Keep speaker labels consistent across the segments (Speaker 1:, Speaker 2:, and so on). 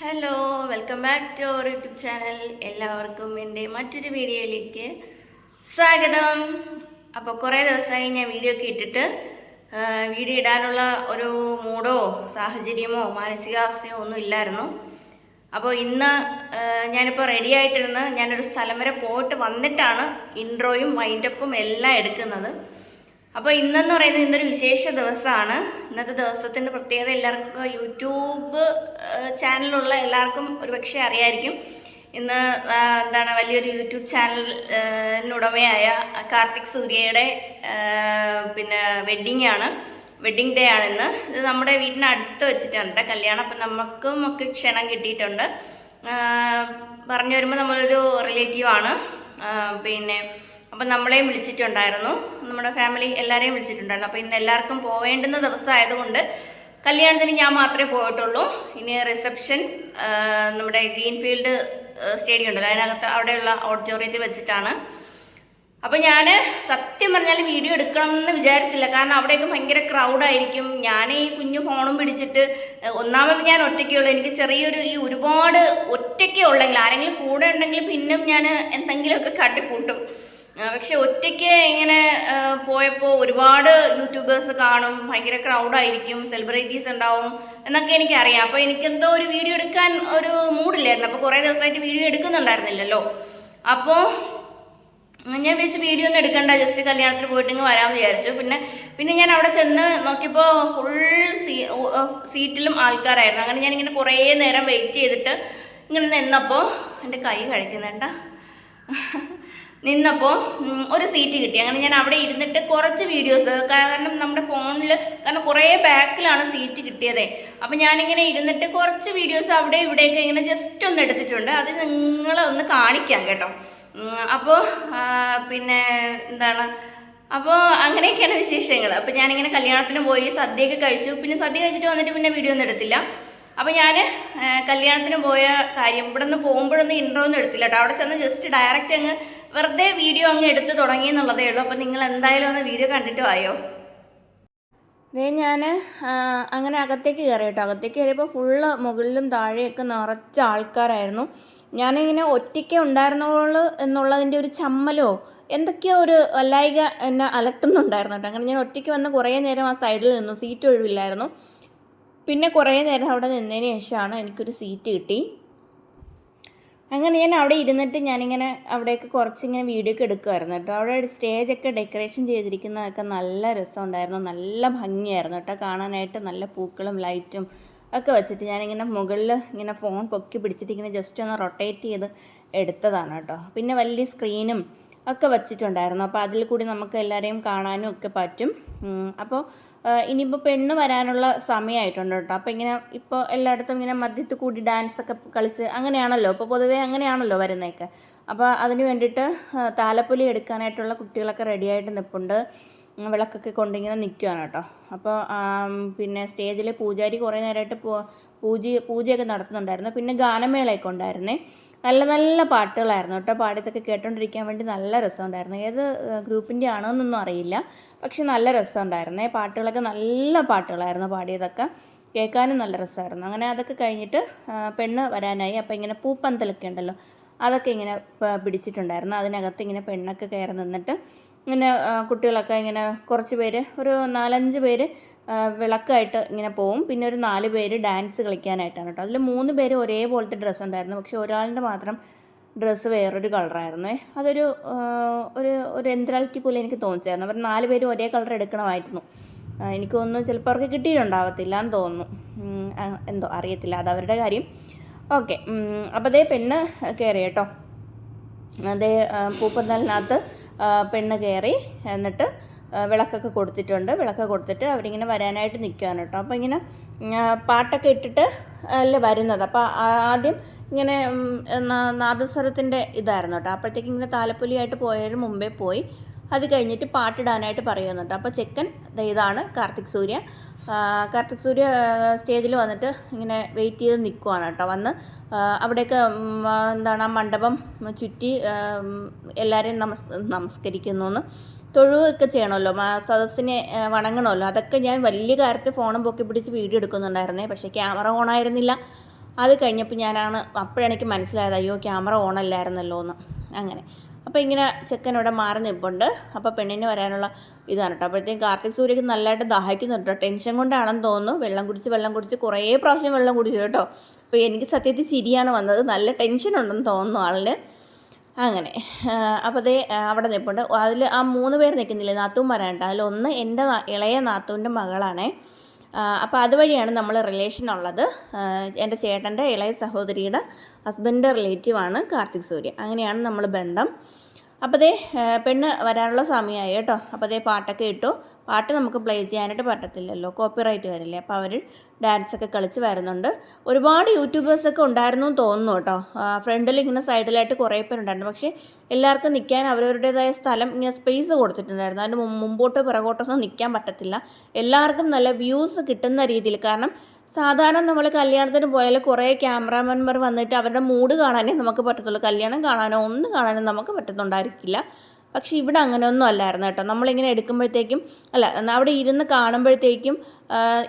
Speaker 1: Hello welcome back to our YouTube channel എല്ലാവർക്കും എന്റെ മറ്റൊരു വീഡിയോയിലേക്ക് സ്വാഗതം. അപ്പോൾ കുറേ ദിവസമായി ഞാൻ വീഡിയോ ഒക്കെ ഇട്ടിട്ട് വീഡിയോ ഇടാനുള്ള ഒരു മൂഡോ സാഹചര്യമോ മാനസികാവസ്ഥയോ ഒന്നും ഇല്ലായിരുന്നു. അപ്പോൾ ഇന്ന് ഞാനിപ്പോൾ റെഡി ആയിട്ടിരുന്ന് ഞാനൊരു സ്ഥലം വരെ പോയിട്ട് വന്നിട്ടാണ് ഇൻട്രോയും വൈൻഡപ്പും എല്ലാം എടുക്കുന്നത്. അപ്പോൾ ഇന്നെന്ന് പറയുന്നത് ഇന്നൊരു വിശേഷ ദിവസമാണ്. ഇന്നത്തെ ദിവസത്തിന്റെ പ്രത്യേകത എല്ലാവർക്കും യൂട്യൂബ് ചാനലുള്ള എല്ലാവർക്കും ഒരു പക്ഷേ അറിയായിരിക്കും. ഇന്ന് എന്താണ് വലിയൊരു യൂട്യൂബ് ചാനലിനുടമയായ കാർത്തിക് സൂര്യയുടെ പിന്നെ വെഡ്ഡിംഗ് ആണ്. വെഡ്ഡിങ് ഡേ ആണ് ഇന്ന്. ഇത് നമ്മുടെ വീടിന് അടുത്ത് വെച്ചിട്ടുണ്ട് കല്യാണം. അപ്പം നമുക്കും ഒക്കെ ക്ഷണം കിട്ടിയിട്ടുണ്ട്. പറഞ്ഞു വരുമ്പോൾ നമ്മളൊരു റിലേറ്റീവ് ആണ്. പിന്നെ അപ്പം നമ്മളെയും വിളിച്ചിട്ടുണ്ടായിരുന്നു. നമ്മുടെ ഫാമിലി എല്ലാവരെയും വിളിച്ചിട്ടുണ്ടായിരുന്നു. അപ്പോൾ ഇന്ന് എല്ലാവർക്കും പോവേണ്ടുന്ന ദിവസം ആയതുകൊണ്ട് കല്യാണത്തിന് ഞാൻ മാത്രമേ പോയിട്ടുള്ളൂ. ഇനി റിസപ്ഷൻ നമ്മുടെ ഗ്രീൻഫീൽഡ് സ്റ്റേഡിയം ഉണ്ടല്ലോ. അതിനകത്ത് അവിടെയുള്ള ഓഡിറ്റോറിയത്തിൽ വെച്ചിട്ടാണ്. അപ്പോൾ ഞാൻ സത്യം പറഞ്ഞാൽ വീഡിയോ എടുക്കണം എന്ന് വിചാരിച്ചില്ല. കാരണം അവിടെയൊക്കെ ഭയങ്കര ക്രൗഡായിരിക്കും ഞാൻ ഈ കുഞ്ഞു ഫോണും പിടിച്ചിട്ട് ഒന്നാമത് ഞാൻ ഒറ്റയ്ക്കുള്ളൂ. എനിക്ക് ചെറിയൊരു ഈ ഒരുപാട് ഒറ്റയ്ക്കേ ഉള്ളെങ്കിൽ ആരെങ്കിലും കൂടെ ഉണ്ടെങ്കിൽ പിന്നും ഞാൻ എന്തെങ്കിലുമൊക്കെ കട്ടിക്കൂട്ടും. പക്ഷെ ഒറ്റയ്ക്ക് ഇങ്ങനെ പോയപ്പോൾ ഒരുപാട് യൂട്യൂബേഴ്സ് കാണും ഭയങ്കര ക്രൗഡായിരിക്കും സെലിബ്രിറ്റീസ് ഉണ്ടാവും എന്നൊക്കെ എനിക്കറിയാം. അപ്പോൾ എനിക്കെന്തോ ഒരു വീഡിയോ എടുക്കാൻ ഒരു മൂഡില്ലായിരുന്നു. അപ്പോൾ കുറേ ദിവസമായിട്ട് വീഡിയോ എടുക്കുന്നുണ്ടായിരുന്നില്ലല്ലോ. അപ്പോൾ ഞാൻ വിചാരിച്ചു വീഡിയോ ഒന്നും എടുക്കണ്ട ജസ്റ്റ് കല്യാണത്തിന് പോയിട്ട് ഇങ്ങ് വരാമെന്ന് വിചാരിച്ചു. പിന്നെ പിന്നെ ഞാൻ അവിടെ ചെന്ന് നോക്കിയപ്പോൾ ഫുൾ സീറ്റിലും ആൾക്കാരായിരുന്നു. അങ്ങനെ ഞാനിങ്ങനെ കുറേ നേരം വെയിറ്റ് ചെയ്തിട്ട് ഇങ്ങനെ നിന്നപ്പോൾ എന്റെ കൈ കഴിക്കുന്നുണ്ട നിന്നപ്പോൾ ഒരു സീറ്റ് കിട്ടി. അങ്ങനെ ഞാൻ അവിടെ ഇരുന്നിട്ട് കുറച്ച് വീഡിയോസ് കാരണം നമ്മുടെ ഫോണിൽ കാരണം കുറേ ബാക്കിലാണ് സീറ്റ് കിട്ടിയത്. അപ്പം ഞാനിങ്ങനെ ഇരുന്നിട്ട് കുറച്ച് വീഡിയോസ് അവിടെ ഇവിടെയൊക്കെ ഇങ്ങനെ ജസ്റ്റ് ഒന്ന് എടുത്തിട്ടുണ്ട്. അത് നിങ്ങളെ ഒന്ന് കാണിക്കാം കേട്ടോ. അപ്പോൾ പിന്നെ എന്താണ്? അപ്പോൾ അങ്ങനെയൊക്കെയാണ് വിശേഷങ്ങൾ. അപ്പോൾ ഞാനിങ്ങനെ കല്യാണത്തിന് പോയി സദ്യയൊക്കെ കഴിച്ചു. പിന്നെ സദ്യ കഴിച്ചിട്ട് വന്നിട്ട് പിന്നെ വീഡിയോ ഒന്നും എടുത്തില്ല. അപ്പോൾ ഞാൻ കല്യാണത്തിന് പോയ കാര്യം ഇവിടെ നിന്ന് പോകുമ്പോഴൊന്നും ഇൻട്രോ ഒന്നും എടുത്തില്ല കേട്ടോ. അവിടെ ചെന്ന് ജസ്റ്റ് ഡയറക്റ്റ് അങ്ങ് വെറുതെ വീഡിയോ അങ്ങ് എടുത്തു തുടങ്ങി എന്നുള്ളതേ ഉള്ളൂ. അപ്പോൾ നിങ്ങൾ എന്തായാലും ഒന്ന് വീഡിയോ കണ്ടിട്ട് ആയോ ഇതേ ഞാൻ അങ്ങനെ അകത്തേക്ക് കയറി കേട്ടോ അകത്തേക്ക് കയറിയപ്പോൾ ഫുള്ള് മുകളിലും താഴെയൊക്കെ നിറച്ച ആൾക്കാരായിരുന്നു. ഞാനിങ്ങനെ ഒറ്റയ്ക്ക് ഉണ്ടായിരുന്നോളൂ എന്നുള്ളതിന്റെ ഒരു ചമ്മലോ എന്തൊക്കെയോ ഒരു വല്ലായിക എന്നെ അലട്ടുന്നുണ്ടായിരുന്നു കേട്ടോ. അങ്ങനെ ഞാൻ ഒറ്റയ്ക്ക് വന്ന് കുറേ നേരം ആ സൈഡിൽ നിന്നു. സീറ്റ് ഒഴിവില്ലായിരുന്നു. പിന്നെ കുറേ നേരം അവിടെ നിന്നതിന് ശേഷമാണ് എനിക്കൊരു സീറ്റ് കിട്ടി. അങ്ങനെ ഞാൻ അവിടെ ഇരുന്നിട്ട് ഞാനിങ്ങനെ അവിടെയൊക്കെ കുറച്ചിങ്ങനെ വീഡിയോ ഒക്കെ എടുക്കുമായിരുന്നു കേട്ടോ. അവിടെ സ്റ്റേജൊക്കെ ഡെക്കറേഷൻ ചെയ്തിരിക്കുന്നതൊക്കെ നല്ല രസമുണ്ടായിരുന്നു. നല്ല ഭംഗിയായിരുന്നു കേട്ടോ. കാണാനായിട്ട് നല്ല പൂക്കളും ലൈറ്റും ഒക്കെ വെച്ചിട്ട് ഞാനിങ്ങനെ മുകളിൽ ഇങ്ങനെ ഫോൺ പൊക്കി പിടിച്ചിട്ട് ഇങ്ങനെ ജസ്റ്റ് ഒന്ന് റൊട്ടേറ്റ് ചെയ്ത് എടുത്തതാണ് കേട്ടോ. പിന്നെ വലിയ സ്ക്രീനും ഒക്കെ വച്ചിട്ടുണ്ടായിരുന്നു. അപ്പോൾ അതിൽ കൂടി നമുക്ക് എല്ലാവരെയും കാണാനും ഒക്കെ പറ്റും. അപ്പോൾ ഇനിയിപ്പോൾ പെണ്ണ് വരാനുള്ള സമയമായിട്ടുണ്ട് കേട്ടോ. അപ്പോൾ ഇങ്ങനെ ഇപ്പോൾ എല്ലായിടത്തും ഇങ്ങനെ മദ്യത്തിൽ കൂടി ഡാൻസ് ഒക്കെ കളിച്ച് അങ്ങനെയാണല്ലോ? ഇപ്പോൾ പൊതുവേ അങ്ങനെയാണല്ലോ വരുന്നതൊക്കെ. അപ്പോൾ അതിന് വേണ്ടിയിട്ട് താലപ്പൊലി എടുക്കാനായിട്ടുള്ള കുട്ടികളൊക്കെ റെഡിയായിട്ട് നിൽപ്പുണ്ട് വിളക്കൊക്കെ കൊണ്ടിങ്ങനെ നിൽക്കുകയാണ് കേട്ടോ. അപ്പോൾ പിന്നെ സ്റ്റേജിൽ പൂജാരി കുറേ നേരമായിട്ട് പൂജ പൂജയൊക്കെ നടത്തുന്നുണ്ടായിരുന്നു. പിന്നെ ഗാനമേളയൊക്കെ ഉണ്ടായിരുന്നേ. നല്ല നല്ല പാട്ടുകളായിരുന്നു കേട്ടോ. പാടിയതൊക്കെ കേട്ടോണ്ടിരിക്കാൻ വേണ്ടി നല്ല രസമുണ്ടായിരുന്നു. ഏത് ഗ്രൂപ്പിന്റെ ആണോന്നൊന്നും അറിയില്ല. പക്ഷെ നല്ല രസമുണ്ടായിരുന്നേ. പാട്ടുകളൊക്കെ നല്ല പാട്ടുകളായിരുന്നു പാടിയതൊക്കെ. കേൾക്കാനും നല്ല രസമായിരുന്നു. അങ്ങനെ അതൊക്കെ കഴിഞ്ഞിട്ട് പെണ്ണ് വരാനായി. അപ്പോൾ ഇങ്ങനെ പൂപ്പന്തലൊക്കെ ഉണ്ടല്ലോ. അതൊക്കെ ഇങ്ങനെ പിടിച്ചിട്ടുണ്ടായിരുന്നു. അതിനകത്ത് ഇങ്ങനെ പെണ്ണൊക്കെ കയറി നിന്നിട്ട് ഇങ്ങനെ കുട്ടികളൊക്കെ ഇങ്ങനെ കുറച്ച് പേര് ഒരു നാലഞ്ച് പേര് വിളക്കായിട്ട് ഇങ്ങനെ പോവും. പിന്നെ ഒരു നാല് പേര് ഡാൻസ് കളിക്കാനായിട്ടാണ് കേട്ടോ. അതിൽ മൂന്ന് പേര് ഒരേപോലത്തെ ഡ്രസ്സ് ഉണ്ടായിരുന്നു. പക്ഷെ ഒരാളുടെ മാത്രം ഡ്രസ്സ് വേറൊരു കളറായിരുന്നു അതൊരു ഒരു ഒരു എന്ത്രാലിറ്റി പോലെ എനിക്ക് തോന്നിച്ചായിരുന്നു. അവർ നാല് പേരും ഒരേ കളർ എടുക്കണമായിരുന്നു. എനിക്കൊന്നും ചിലപ്പോൾ അവർക്ക് കിട്ടിയിട്ടുണ്ടാവത്തില്ല എന്ന് തോന്നുന്നു. എന്തോ അറിയത്തില്ല. അത് അവരുടെ കാര്യം. ഓക്കെ. അപ്പോൾ അതേ പെണ്ണ് കയറി കേട്ടോ. അതേ പൂപ്പന്തലിനകത്ത് പെണ്ണ് കയറി എന്നിട്ട് വിളക്കൊക്കെ കൊടുത്തിട്ടുണ്ട്. വിളക്ക് കൊടുത്തിട്ട് അവരിങ്ങനെ വരാനായിട്ട് നിൽക്കുകയാണ് കേട്ടോ. അപ്പോൾ ഇങ്ങനെ പാട്ടൊക്കെ ഇട്ടിട്ട് അല്ലേ വരുന്നത്. അപ്പോൾ ആദ്യം ഇങ്ങനെ നാദസ്വരത്തിന്റെ ഇതായിരുന്നു കേട്ടോ. അപ്പോഴത്തേക്ക് ഇങ്ങനെ താലപ്പൊലിയായിട്ട് പോയതിന് മുമ്പേ പോയി. അത് കഴിഞ്ഞിട്ട് പാട്ടിടാനായിട്ട് പറയുന്നുണ്ട് അപ്പോൾ ചെക്കൻ ഇതാണ് കാർത്തിക് സൂര്യ. കാർത്തിക് സൂര്യ സ്റ്റേജിൽ വന്നിട്ട് ഇങ്ങനെ വെയിറ്റ് ചെയ്ത് നിൽക്കുവാണ് കേട്ടോ. വന്ന് അവിടെയൊക്കെ എന്താണ് ആ മണ്ഡപം ചുറ്റി എല്ലാവരെയും നമസ് നമസ്കരിക്കുന്നു തൊഴുകയൊക്കെ ചെയ്യണമല്ലോ? സദസ്സിനെ വണങ്ങണമല്ലോ? അതൊക്കെ ഞാൻ വലിയ കാര്യത്തിൽ ഫോണും പൊക്കി പിടിച്ച് വീഡിയോ എടുക്കുന്നുണ്ടായിരുന്നേ. പക്ഷേ ക്യാമറ ഓൺ ആയിരുന്നില്ല അത് കഴിഞ്ഞപ്പോൾ ഞാനാണ് അപ്പോഴാണ് എനിക്ക് മനസ്സിലായത് അയ്യോ ക്യാമറ ഓൺ അല്ലായിരുന്നല്ലോ എന്ന്. അങ്ങനെ. അപ്പോൾ ഇങ്ങനെ ചെക്കൻ ഇവിടെ മാറി നിൽപ്പുണ്ട്. അപ്പോൾ പെണ്ണിന് വരാനുള്ള ഇതാണ് കേട്ടോ. അപ്പോഴത്തേക്കും കാർത്തിക് സൂര്യക്ക് നല്ലതായിട്ട് ദാഹിക്കുന്നുണ്ട് കേട്ടോ. ടെൻഷൻ കൊണ്ടാണെന്ന് തോന്നുന്നു. വെള്ളം കുടിച്ച് വെള്ളം കുടിച്ച് കുറേ പ്രാവശ്യം വെള്ളം കുടിച്ചു കേട്ടോ. അപ്പോൾ എനിക്ക് സത്യത്തിൽ ചിരിയാണ് വന്നത്. നല്ല ടെൻഷൻ ഉണ്ടെന്ന് തോന്നുന്നു ആളിന്. അങ്ങനെ. അപ്പോൾ അതേ അവിടെ നിൽപ്പുണ്ട് അതിൽ ആ മൂന്ന് പേർ നിൽക്കുന്നില്ലേ നാത്തൂൻ വരാനുണ്ട് അതിലൊന്ന് എന്റെ ഇളയ നാത്തൂന്റെ മകളാണേ. അപ്പോൾ അതുവഴിയാണ് നമ്മൾ റിലേഷൻ ഉള്ളത്. എന്റെ ചേട്ടന്റെ ഇളയ സഹോദരിയുടെ ഹസ്ബൻഡ് റിലേറ്റീവാണ് കാർത്തിക് സൂര്യ. അങ്ങനെയാണ് നമ്മൾ ബന്ധം. അപ്പോൾ ദേ പെണ്ണ് വരാനുള്ള സമയമായി കേട്ടോ. അപ്പോൾ ദേ പാട്ടൊക്കെ ഇട്ടു. പാട്ട് നമുക്ക് പ്ലേ ചെയ്യാനായിട്ട് പറ്റത്തില്ലല്ലോ കോപ്പിറൈറ്റ് വരില്ലേ. അപ്പോൾ അവർ ഡാൻസൊക്കെ കളിച്ച് വരുന്നുണ്ട്. ഒരുപാട് യൂട്യൂബേഴ്സൊക്കെ ഉണ്ടായിരുന്നു എന്ന് തോന്നുന്നു കേട്ടോ. ഫ്രണ്ടിൽ ഇങ്ങനെ സൈഡിലായിട്ട് കുറേ പേരുണ്ടായിരുന്നു. പക്ഷേ എല്ലാവർക്കും നിൽക്കാൻ അവരവരുടേതായ സ്ഥലം ഇങ്ങനെ സ്പേസ് കൊടുത്തിട്ടുണ്ടായിരുന്നു. മുമ്പ് മുമ്പോട്ടോ പിറകോട്ടൊന്നും നിൽക്കാൻ പറ്റത്തില്ല. എല്ലാവർക്കും നല്ല വ്യൂസ് കിട്ടുന്ന രീതിയിൽ. കാരണം സാധാരണ നമ്മൾ കല്യാണത്തിന് പോയാൽ കുറേ ക്യാമറാമാൻമാർ വന്നിട്ട് അവരുടെ മൂഡ് കാണാനേ നമുക്ക് പറ്റത്തുള്ളൂ. കല്യാണം കാണാനോ ഒന്നും കാണാനോ നമുക്ക് പറ്റുന്നുണ്ടായിരിക്കില്ല. പക്ഷേ ഇവിടെ അങ്ങനെയൊന്നും അല്ലായിരുന്നു കേട്ടോ. നമ്മളിങ്ങനെ എടുക്കുമ്പോഴത്തേക്കും അല്ല അവിടെ ഇരുന്ന് കാണുമ്പോഴത്തേക്കും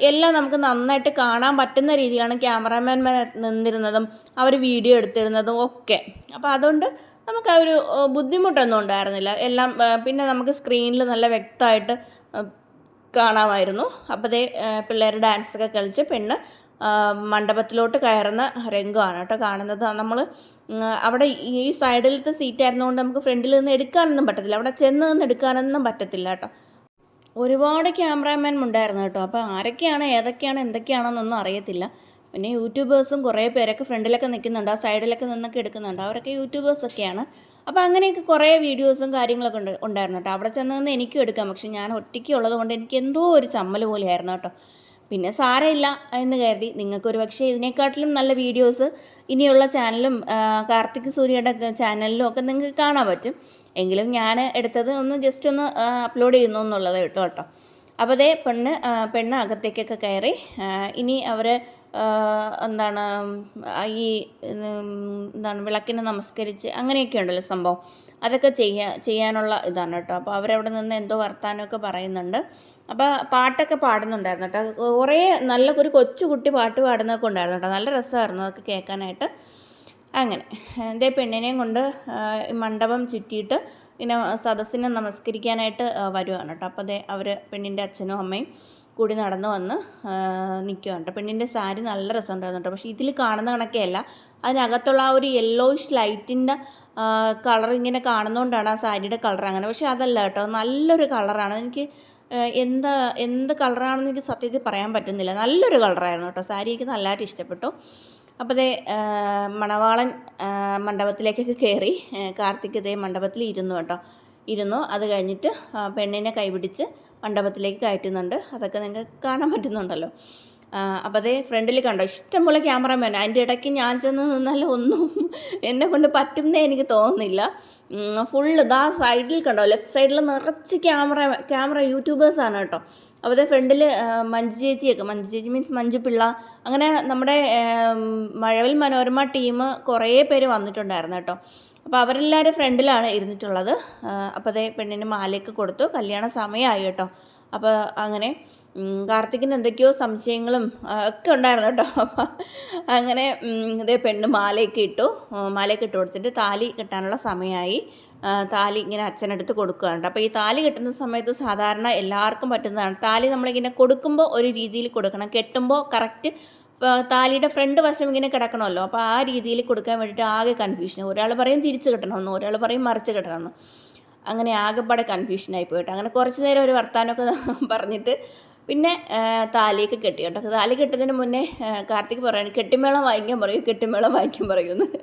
Speaker 1: എല്ലാം നമുക്ക് നന്നായിട്ട് കാണാൻ പറ്റുന്ന രീതിയിലാണ് ക്യാമറാമാൻമാർ നിന്നിരുന്നതും അവർ വീഡിയോ എടുത്തിരുന്നതും ഒക്കെ. അപ്പോൾ അതുകൊണ്ട് നമുക്ക് ആ ഒരു ബുദ്ധിമുട്ടൊന്നും ഉണ്ടായിരുന്നില്ല. എല്ലാം പിന്നെ നമുക്ക് സ്ക്രീനിൽ നല്ല വ്യക്തമായിട്ട് കാണാമായിരുന്നു. അപ്പോൾ ദേ പിള്ളേർ ഡാൻസൊക്കെ കളിച്ച് പെണ്ണ് മണ്ഡപത്തിലോട്ട് കയറുന്ന രംഗമാണ് കേട്ടോ കാണുന്നത്. നമ്മൾ അവിടെ ഈ സൈഡിലത്തെ സീറ്റ് ആയിരുന്നുകൊണ്ട് നമുക്ക് ഫ്രണ്ടിൽ നിന്ന് എടുക്കാനൊന്നും പറ്റത്തില്ല. അവിടെ ചെന്ന് നിന്ന് എടുക്കാനൊന്നും പറ്റത്തില്ല കേട്ടോ. ഒരുപാട് ക്യാമറാമാൻ ഉണ്ടായിരുന്നു കേട്ടോ. അപ്പോൾ ആരൊക്കെയാണ് ഏതൊക്കെയാണ് എന്തൊക്കെയാണെന്നൊന്നും അറിയത്തില്ല. പിന്നെ യൂട്യൂബേഴ്സും കുറേ പേരൊക്കെ ഫ്രണ്ടിലൊക്കെ നിൽക്കുന്നുണ്ട് ആ സൈഡിലൊക്കെ നിന്നൊക്കെ എടുക്കുന്നുണ്ട്. അവരൊക്കെ യൂട്യൂബേഴ്സൊക്കെയാണ് അപ്പോൾ അങ്ങനെയൊക്കെ കുറേ വീഡിയോസും കാര്യങ്ങളൊക്കെ ഉണ്ട് ഉണ്ടായിരുന്നു കേട്ടോ. അവിടെ ചെന്ന് നിന്ന് എനിക്കും എടുക്കാം. പക്ഷെ ഞാൻ ഒറ്റയ്ക്ക് ഉള്ളത് കൊണ്ട് എനിക്ക് എന്തോ ഒരു ചമ്മൽ പോലെയായിരുന്നു കേട്ടോ. പിന്നെ സാരമില്ല എന്ന് കരുതി. നിങ്ങൾക്കൊരു പക്ഷേ ഇതിനെക്കാട്ടിലും നല്ല വീഡിയോസ് ഇനിയുള്ള ചാനലും കാർത്തിക് സൂര്യയുടെ ചാനലിലും ഒക്കെ നിങ്ങൾക്ക് കാണാൻ പറ്റും. എങ്കിലും ഞാൻ എടുത്തത് ഒന്ന് ജസ്റ്റ് ഒന്ന് അപ്ലോഡ് ചെയ്യുന്നു എന്നുള്ളത് കേട്ടോ കേട്ടോ. അപ്പോൾ അതേ പെണ്ണ് പെണ്ണ് അകത്തേക്കൊക്കെ കയറി ഇനി അവർ എന്താണ് ഈ എന്താണ് വിളക്കിനെ നമസ്കരിച്ച് അങ്ങനെയൊക്കെ ഉണ്ടല്ലോ സംഭവം. അതൊക്കെ ചെയ്യാ ചെയ്യാനുള്ള ഇതാണ് കേട്ടോ. അപ്പോൾ അവരവിടെ നിന്ന് എന്തോ വർത്താനമൊക്കെ പറയുന്നുണ്ട്. അപ്പോൾ പാട്ടൊക്കെ പാടുന്നുണ്ടായിരുന്നു കേട്ടോ. കുറേ നല്ല ഒരു കൊച്ചുകുട്ടി പാട്ട് പാടുന്നതൊക്കെ ഉണ്ടായിരുന്നു കേട്ടോ. നല്ല രസമായിരുന്നു അതൊക്കെ കേൾക്കാനായിട്ട്. അങ്ങനെ എന്തേ പെണ്ണിനെയും കൊണ്ട് മണ്ഡപം ചുറ്റിയിട്ട് ഇങ്ങനെ സദസ്സിനെ നമസ്കരിക്കാനായിട്ട് വരുവാണ് കേട്ടോ. അപ്പോൾ അതേ അവർ പെണ്ണിന്റെ അച്ഛനും അമ്മയും കൂടി നടന്നു വന്ന് നിൽക്കുകയാണ് കേട്ടോ പെണ്ണിന്റെ സാരി നല്ല രസമുണ്ടായിരുന്നു കേട്ടോ. പക്ഷേ ഇതിൽ കാണുന്ന കണക്കെയല്ല. അതിനകത്തുള്ള ആ ഒരു യെല്ലോയിഷ് ലൈറ്റിന്റെ കളർ ഇങ്ങനെ കാണുന്നതുകൊണ്ടാണ് ആ സാരിയുടെ കളർ അങ്ങനെ. പക്ഷേ അതല്ല കേട്ടോ. നല്ലൊരു കളറാണ് എനിക്ക് എന്താ എന്ത് കളറാണെന്ന് എനിക്ക് സത്യത്തിൽ പറയാൻ പറ്റുന്നില്ല. നല്ലൊരു കളറായിരുന്നു കേട്ടോ. സാരി എനിക്ക് നല്ലതായിട്ട് ഇഷ്ടപ്പെട്ടു. അപ്പോൾ ദേ മണവാളൻ മണ്ഡപത്തിലേക്കൊക്കെ കയറി കാർത്തിക് ഇതേ മണ്ഡപത്തിൽ ഇരുന്നു കേട്ടോ. ഇരുന്നു. അത് കഴിഞ്ഞിട്ട് പെണ്ണിനെ കൈപിടിച്ച് മണ്ഡപത്തിലേക്ക് കയറ്റുന്നുണ്ട്. അതൊക്കെ നിങ്ങൾക്ക് കാണാൻ പറ്റുന്നുണ്ടല്ലോ. അപ്പോൾ അതേ ഫ്രണ്ടിൽ കണ്ടോ? ഇഷ്ടംപോലെ ക്യാമറമാൻ. അതിന്റെ ഇടയ്ക്ക് ഞാൻ ചെന്ന് നിന്നാൽ ഒന്നും എന്നെ കൊണ്ട് പറ്റുന്നേ എനിക്ക് തോന്നുന്നില്ല. ഫുള്ള് ദാ സൈഡിൽ കണ്ടോ? ലെഫ്റ്റ് സൈഡിൽ നിറച്ച് ക്യാമറ ക്യാമറ യൂട്യൂബേഴ്സാണ് കേട്ടോ. അപ്പോൾ അതേ ഫ്രണ്ടിൽ മഞ്ജു ചേച്ചിയൊക്കെ മഞ്ജു ചേച്ചി മീൻസ് മഞ്ജു പിള്ള. അങ്ങനെ നമ്മുടെ മഴവിൽ മനോരമ ടീം കുറേ പേര് വന്നിട്ടുണ്ടായിരുന്നു കേട്ടോ. അപ്പോൾ അവരെല്ലാവരും ഫ്രണ്ടിലാണ് ഇരുന്നിട്ടുള്ളത്. അപ്പോൾ അതേ പെണ്ണിന് മാലയൊക്കെ കൊടുത്തു. കല്യാണ സമയമായി കേട്ടോ. അപ്പോൾ അങ്ങനെ കാർത്തിക്കിന് എന്തൊക്കെയോ സംശയങ്ങളും ഒക്കെ ഉണ്ടായിരുന്നു കേട്ടോ. അപ്പോൾ അങ്ങനെ ഇതേ പെണ്ണ് മാലയൊക്കെ ഇട്ടു. മാലയൊക്കെ ഇട്ട് കൊടുത്തിട്ട് താലി കെട്ടാനുള്ള സമയമായി. താലി ഇങ്ങനെ അച്ഛനടുത്ത് കൊടുക്കുകയാണ് അപ്പോൾ ഈ താലി കെട്ടുന്ന സമയത്ത് സാധാരണ എല്ലാവർക്കും പറ്റുന്നതാണ്. താലി നമ്മളിങ്ങനെ കൊടുക്കുമ്പോൾ ഒരു രീതിയിൽ കൊടുക്കണം. കെട്ടുമ്പോൾ കറക്റ്റ് താലിയുടെ ഫ്രണ്ട് വശം ഇങ്ങനെ കിടക്കണമല്ലോ. അപ്പോൾ ആ രീതിയിൽ കൊടുക്കാൻ വേണ്ടിയിട്ട് ആകെ കൺഫ്യൂഷൻ ഒരാൾ പറയും തിരിച്ച് കിട്ടണമെന്ന് ഒരാൾ പറയും മറിച്ച് കിട്ടണമെന്ന്. അങ്ങനെ ആകെപ്പാടെ കൺഫ്യൂഷനായി പോയിട്ട്. അങ്ങനെ കുറച്ച് നേരം ഒരു വർത്തമാനമൊക്കെ പറഞ്ഞിട്ട് പിന്നെ താലിയൊക്കെ കെട്ടി കേട്ടോ. താലി കെട്ടുന്നതിന് മുന്നേ കാർത്തിക് പറയാണ് കെട്ടിമേളം വാങ്ങിക്കാൻ പറയൂ കെട്ടിമേളം വാങ്ങിക്കാൻ പറയുമെന്ന്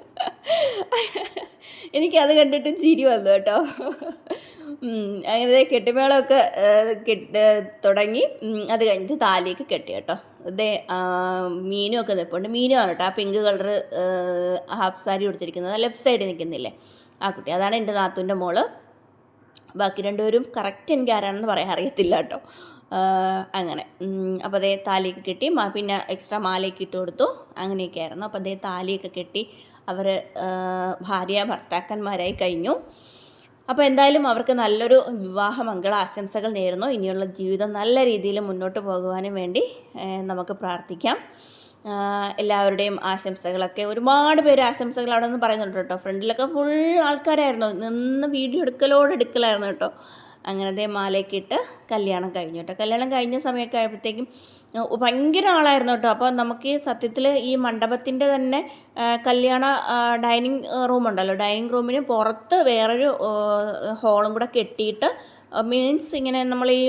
Speaker 1: എനിക്കത് കണ്ടിട്ട് ചിരി വന്നു കേട്ടോ. അങ്ങനെ കെട്ടിമേളമൊക്കെ കെട്ട് തുടങ്ങി അത് കഴിഞ്ഞിട്ട് താലിയൊക്കെ കെട്ടി കേട്ടോ. ഇതേ മീനും ഒക്കെ നിൽപ്പുണ്ട് മീനുമാണ് കേട്ടോ. ആ പിങ്ക് കളർ ഹാഫ് സാരി കൊടുത്തിരിക്കുന്നത് ലെഫ്റ്റ് സൈഡിൽ നിൽക്കുന്നില്ലേ? ആ കുട്ടി. അതാണ് എന്റെ നാത്തൂന്റെ മോൾ. ബാക്കി രണ്ടുപേരും കറക്റ്റ് എനിക്ക് ആരാണെന്ന് പറയാൻ അറിയത്തില്ല കേട്ടോ. അങ്ങനെ. അപ്പോൾ അതേ താലിയൊക്കെ കെട്ടി പിന്നെ എക്സ്ട്രാ മാലയൊക്കെ ഇട്ട് കൊടുത്തു. അങ്ങനെയൊക്കെ ആയിരുന്നു. അപ്പോൾ അതേ താലിയൊക്കെ കെട്ടി അവർ ഭാര്യ ഭർത്താക്കന്മാരായി കഴിഞ്ഞു. അപ്പോൾ എന്തായാലും അവർക്ക് നല്ലൊരു വിവാഹ മംഗള ആശംസകൾ നേരുന്നു. ഇനിയുള്ള ജീവിതം നല്ല രീതിയിൽ മുന്നോട്ട് പോകുവാനും വേണ്ടി നമുക്ക് പ്രാർത്ഥിക്കാം. എല്ലാവരുടെയും ആശംസകളൊക്കെ. ഒരുപാട് പേര് ആശംസകൾ അവിടെ നിന്ന് പറയുന്നുണ്ട് കേട്ടോ. ഫ്രണ്ടിലൊക്കെ ഫുൾ ആൾക്കാരായിരുന്നു. നിന്ന് വീഡിയോ എടുക്കലോട് എടുക്കലായിരുന്നു കേട്ടോ. അങ്ങനത്തെ മാലയൊക്കെ ഇട്ട് കല്യാണം കഴിഞ്ഞു കേട്ടോ. കല്യാണം കഴിഞ്ഞ സമയമൊക്കെ ആയപ്പോഴത്തേക്കും ഭയങ്കര ആളായിരുന്നു കേട്ടോ. അപ്പോൾ നമുക്ക് സത്യത്തിൽ ഈ മണ്ഡപത്തിന്റെ തന്നെ കല്യാണ ഡൈനിങ് റൂം ഉണ്ടല്ലോ. ഡൈനിങ് റൂമിന് പുറത്ത് വേറൊരു ഹോളും കൂടെ കെട്ടിയിട്ട് മീൻസ് ഇങ്ങനെ നമ്മൾ ഈ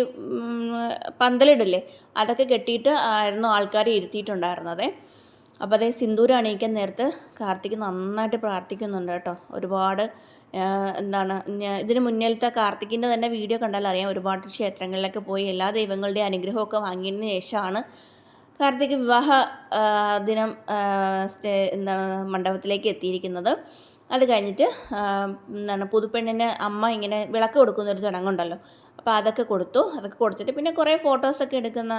Speaker 1: പന്തലിടില്ലേ? അതൊക്കെ കെട്ടിയിട്ട് ആയിരുന്നു ആൾക്കാർ ഇരുത്തിയിട്ടുണ്ടായിരുന്നത്. അപ്പോൾ അതേ സിന്ദൂരം അണിയിക്കാൻ നേരത്ത് കാർത്തിക് നന്നായിട്ട് പ്രാർത്ഥിക്കുന്നുണ്ട് കേട്ടോ. ഒരുപാട് എന്താണ് ഇതിന് മുന്നിലത്തെ കാർത്തിക്കിന്റെ തന്നെ വീഡിയോ കണ്ടാൽ അറിയാം ഒരുപാട് ക്ഷേത്രങ്ങളിലൊക്കെ പോയി എല്ലാ ദൈവങ്ങളുടെയും അനുഗ്രഹമൊക്കെ വാങ്ങിയതിന് ശേഷമാണ് കാർത്തിക് വിവാഹ ദിനം സ്റ്റേ എന്താണ് മണ്ഡപത്തിലേക്ക് എത്തിയിരിക്കുന്നത്. അത് കഴിഞ്ഞിട്ട് എന്താണ് പുതുപ്പെണ്ണിന് അമ്മ ഇങ്ങനെ വിളക്ക് കൊടുക്കുന്ന ഒരു ചടങ്ങുണ്ടല്ലോ. അപ്പോൾ അതൊക്കെ കൊടുത്തു അതൊക്കെ കൊടുത്തിട്ട് പിന്നെ കുറേ ഫോട്ടോസൊക്കെ എടുക്കുന്ന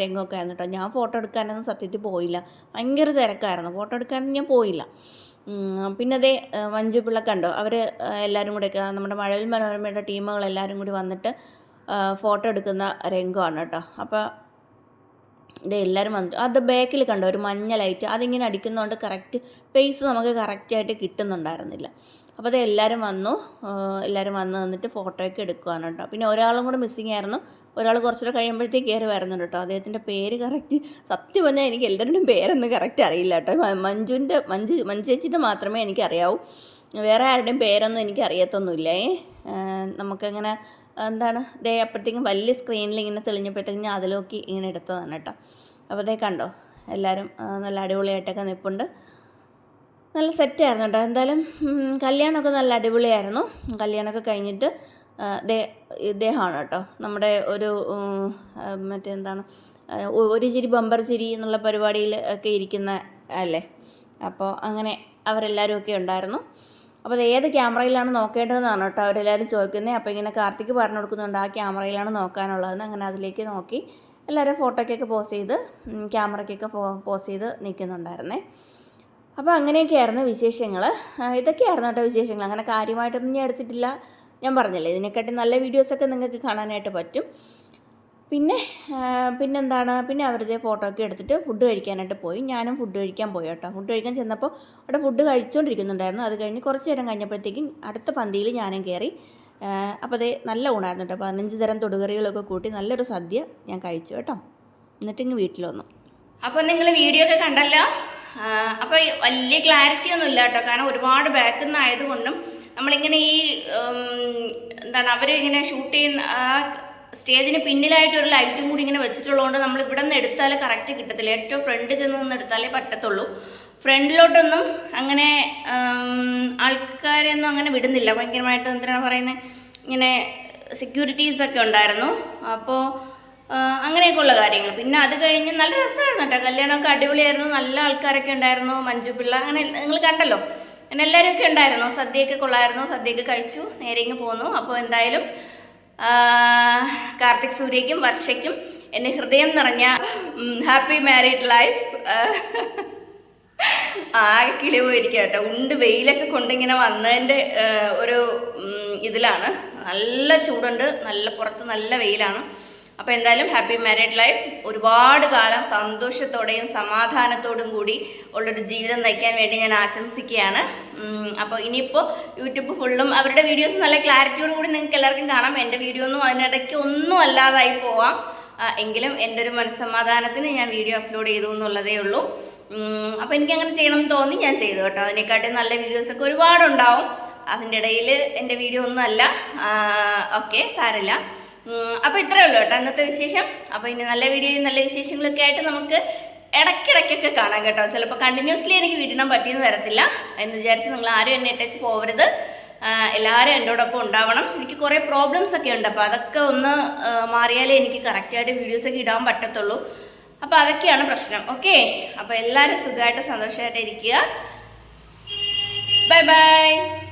Speaker 1: രംഗമൊക്കെ ആയിരുന്നു കേട്ടോ. ഞാൻ ഫോട്ടോ എടുക്കാനൊന്നും സത്യത്തിൽ പോയില്ല. ഭയങ്കര തിരക്കായിരുന്നു. ഫോട്ടോ എടുക്കാനൊന്നും ഞാൻ പോയില്ല. പിന്നെ അതേ ആ, മഞ്ജു പിള്ള കണ്ടോ? അവർ എല്ലാവരും കൂടെ നമ്മുടെ മഴവിൽ മനോരമയുടെ ടീമുകൾ എല്ലാവരും കൂടി വന്നിട്ട് ഫോട്ടോ എടുക്കുന്ന രംഗമാണ് കേട്ടോ. അപ്പോൾ ഇത് എല്ലാവരും വന്നിട്ട് അത് ബാക്കിൽ കണ്ടോ? ഒരു മഞ്ഞ ലൈറ്റ് അതിങ്ങനെ അടിക്കുന്നതുകൊണ്ട് കറക്റ്റ് ഫേസ് നമുക്ക് കറക്റ്റായിട്ട് കിട്ടുന്നുണ്ടായിരുന്നില്ല. അപ്പോൾ അത് എല്ലാവരും വന്നു എല്ലാവരും വന്ന് നിന്നിട്ട് ഫോട്ടോയൊക്കെ എടുക്കുവാണ് കേട്ടോ. പിന്നെ ഒരാളും കൂടെ മിസ്സിങ് ആയിരുന്നു. ഒരാൾ കുറച്ചുകൂടെ കഴിയുമ്പോഴത്തേക്ക് കയറി വരുന്നുണ്ട് കേട്ടോ. അദ്ദേഹത്തിന്റെ പേര് കറക്റ്റ് സത്യം പറഞ്ഞാൽ എനിക്ക് എല്ലാവരുടെയും പേരൊന്നും കറക്റ്റ് അറിയില്ല കേട്ടോ. മഞ്ജുവിന്റെ മഞ്ജു മഞ്ജു ചേച്ചിന്റെ മാത്രമേ എനിക്കറിയാവൂ. വേറെ ആരുടെയും പേരൊന്നും എനിക്ക് അറിയത്തൊന്നുമില്ലേ. നമുക്കങ്ങനെ എന്താണ് ദേ അപ്പോഴത്തേക്കും വലിയ സ്ക്രീനിൽ ഇങ്ങനെ തെളിഞ്ഞപ്പോഴത്തേക്കും ഞാൻ അതിലോക്കി ഇങ്ങനെ എടുത്തതാണ് കേട്ടോ. അപ്പോൾ ദേ കണ്ടോ എല്ലാവരും നല്ല അടിപൊളിയായിട്ടൊക്കെ നിൽപ്പുണ്ട്. നല്ല സെറ്റായിരുന്നു കേട്ടോ. എന്തായാലും കല്യാണമൊക്കെ നല്ല അടിപൊളിയായിരുന്നു. കല്യാണമൊക്കെ കഴിഞ്ഞിട്ട് ഇദ്ദേഹമാണ് കേട്ടോ നമ്മുടെ ഒരു മറ്റെന്താണ് ഒരു ചിരി ബമ്പർ ചിരി എന്നുള്ള പരിപാടിയിൽ ഒക്കെ ഇരിക്കുന്ന അല്ലേ? അപ്പോൾ അങ്ങനെ അവരെല്ലാവരും ഒക്കെ ഉണ്ടായിരുന്നു. അപ്പോൾ ഏത് ക്യാമറയിലാണ് നോക്കേണ്ടതെന്നാണ് കേട്ടോ അവരെല്ലാവരും ചോദിക്കുന്നത് അപ്പോൾ ഇങ്ങനെ കാർത്തിക് പറഞ്ഞു കൊടുക്കുന്നുണ്ട് ആ ക്യാമറയിലാണ് നോക്കാനുള്ളതെന്ന്. അങ്ങനെ അതിലേക്ക് നോക്കി. എല്ലാവരും ഫോട്ടോയ്ക്കൊക്കെ പോസ് ചെയ്ത് ക്യാമറയ്ക്കൊക്കെ പോസ് ചെയ്ത് നിൽക്കുന്നുണ്ടായിരുന്നേ. അപ്പോൾ അങ്ങനെയൊക്കെയായിരുന്നു വിശേഷങ്ങൾ ഇതൊക്കെയായിരുന്നു കേട്ടോ വിശേഷങ്ങൾ അങ്ങനെ കാര്യമായിട്ടൊന്നും ഞാൻ എടുത്തിട്ടില്ല. ഞാൻ പറഞ്ഞില്ലേ ഇതിനെക്കാട്ടി നല്ല വീഡിയോസൊക്കെ നിങ്ങൾക്ക് കാണാനായിട്ട് പറ്റും. പിന്നെ പിന്നെന്താണ് പിന്നെ അവരുടെ ഫോട്ടോ ഒക്കെ എടുത്തിട്ട് ഫുഡ് കഴിക്കാനായിട്ട് പോയി. ഞാനും ഫുഡ് കഴിക്കാൻ പോയി കേട്ടോ. ഫുഡ് കഴിക്കാൻ ചെന്നപ്പോൾ അവിടെ ഫുഡ് കഴിച്ചുകൊണ്ടിരിക്കുന്നുണ്ടായിരുന്നു അത് കഴിഞ്ഞ് കുറച്ച് നേരം കഴിഞ്ഞപ്പോഴത്തേക്കും അടുത്ത പന്തിയിൽ ഞാനും കയറി അപ്പോൾ അതേ നല്ല ഊണായിരുന്നു കേട്ടോ. പതിനഞ്ച് തരം തൊടുകറികളൊക്കെ കൂട്ടി നല്ലൊരു സദ്യ ഞാൻ കഴിച്ചു കേട്ടോ. എന്നിട്ടിങ്ങ് വീട്ടിൽ വന്നു. അപ്പോൾ നിങ്ങൾ വീഡിയോ ഒക്കെ കണ്ടല്ലോ? അപ്പോൾ വലിയ ക്ലാരിറ്റി ഒന്നും ഇല്ല കേട്ടോ. കാരണം ഒരുപാട് ബാക്കിൽ നിന്ന് ആയതുകൊണ്ടും നമ്മളിങ്ങനെ ഈ എന്താണ് അവർ ഇങ്ങനെ ഷൂട്ട് ചെയ്യുന്ന ആ സ്റ്റേജിന് പിന്നിലായിട്ട് ഒരു ലൈറ്റും കൂടി ഇങ്ങനെ വെച്ചിട്ടുള്ളതുകൊണ്ട് നമ്മൾ ഇവിടെ നിന്ന് എടുത്താൽ കറക്റ്റ് കിട്ടത്തില്ല. ഏറ്റവും ഫ്രണ്ട് ചെന്ന് നിന്ന് എടുത്താലേ പറ്റത്തുള്ളൂ. ഫ്രണ്ടിലോട്ടൊന്നും അങ്ങനെ ആൾക്കാരെയൊന്നും അങ്ങനെ വിടുന്നില്ല. ഭയങ്കരമായിട്ട് എന്തിനാണ് പറയുന്നത് ഇങ്ങനെ സെക്യൂരിറ്റീസ് ഒക്കെ ഉണ്ടായിരുന്നു. അപ്പോൾ അങ്ങനെയൊക്കെയുള്ള കാര്യങ്ങൾ. പിന്നെ അത് കഴിഞ്ഞ് നല്ല രസമായിരുന്നു കേട്ടോ. കല്യാണമൊക്കെ അടിപൊളിയായിരുന്നു. നല്ല ആൾക്കാരൊക്കെ ഉണ്ടായിരുന്നു. മഞ്ജു പിള്ള അങ്ങനെ നിങ്ങൾ കണ്ടല്ലോ? അങ്ങനെ എല്ലാവരും ഒക്കെ ഉണ്ടായിരുന്നു? സദ്യയൊക്കെ കൊള്ളായിരുന്നു സദ്യയൊക്കെ കഴിച്ചു നേരെ ഇങ്ങ് പോന്നു. അപ്പോൾ എന്തായാലും കാർത്തിക് സൂര്യയ്ക്കും വർഷയ്ക്കും എന്റെ ഹൃദയം നിറഞ്ഞ ഹാപ്പി മാരീഡ് ലൈഫ്. ആകെ കിളി പോയിരിക്കുക കേട്ടോ. ഉണ്ട് വെയിലൊക്കെ കൊണ്ടിങ്ങനെ വന്നതിന്റെ ഒരു ഇതിലാണ്. നല്ല ചൂടുണ്ട്. നല്ല പുറത്ത് നല്ല വെയിലാണ്. അപ്പോൾ എന്തായാലും ഹാപ്പി മാരീഡ് ലൈഫ്. ഒരുപാട് കാലം സന്തോഷത്തോടെയും സമാധാനത്തോടും കൂടി ഉള്ളൊരു ജീവിതം നയിക്കാൻ വേണ്ടി ഞാൻ ആശംസിക്കുകയാണ്. അപ്പോൾ ഇനിയിപ്പോൾ യൂട്യൂബ് ഫുള്ളും അവരുടെ വീഡിയോസ് നല്ല ക്ലാരിറ്റിയോട് കൂടി നിങ്ങൾക്ക് എല്ലാവർക്കും കാണാം. എന്റെ വീഡിയോ ഒന്നും അതിനിടയ്ക്ക് ഒന്നും അല്ലാതായി പോവാം. എങ്കിലും എന്റെ ഒരു മനസ്സമാധാനത്തിന് ഞാൻ വീഡിയോ അപ്ലോഡ് ചെയ്തു എന്നുള്ളതേ ഉള്ളൂ. അപ്പോൾ എനിക്ക് അങ്ങനെ ചെയ്യണം എന്ന് തോന്നി ഞാൻ ചെയ്തു കേട്ടോ. അതിനെക്കാട്ടും നല്ല വീഡിയോസൊക്കെ ഒരുപാടുണ്ടാവും. അതിന്റെ ഇടയിൽ എന്റെ വീഡിയോ ഒന്നും അല്ല. ഓക്കെ സാരമില്ല. അപ്പോൾ ഇത്രയേ ഉള്ളൂ കേട്ടോ ഇന്നത്തെ വിശേഷം. അപ്പോൾ ഇനി നല്ല വീഡിയോയും നല്ല വിശേഷങ്ങളൊക്കെ ആയിട്ട് നമുക്ക് ഇടയ്ക്കിടയ്ക്കൊക്കെ കാണാം കേട്ടോ. ചിലപ്പോൾ കണ്ടിന്യൂസ്ലി എനിക്ക് വീടിടാൻ പറ്റിയെന്ന് വരത്തില്ല എന്ന് വിചാരിച്ച് നിങ്ങൾ ആരും എന്നെ ഇട്ടേച്ച് പോവരുത്. എല്ലാവരും എന്നോടൊപ്പം ഉണ്ടാവണം. എനിക്ക് കുറേ പ്രോബ്ലംസ് ഒക്കെ ഉണ്ട്. അപ്പോൾ അതൊക്കെ ഒന്ന് മാറിയാലേ എനിക്ക് കറക്റ്റായിട്ട് വീഡിയോസൊക്കെ ഇടാൻ പറ്റത്തുള്ളൂ. അപ്പോൾ അതൊക്കെയാണ് പ്രശ്നം. ഓക്കെ അപ്പോൾ എല്ലാവരും സുഖമായിട്ട് സന്തോഷമായിട്ട് ഇരിക്കുക. Bye bye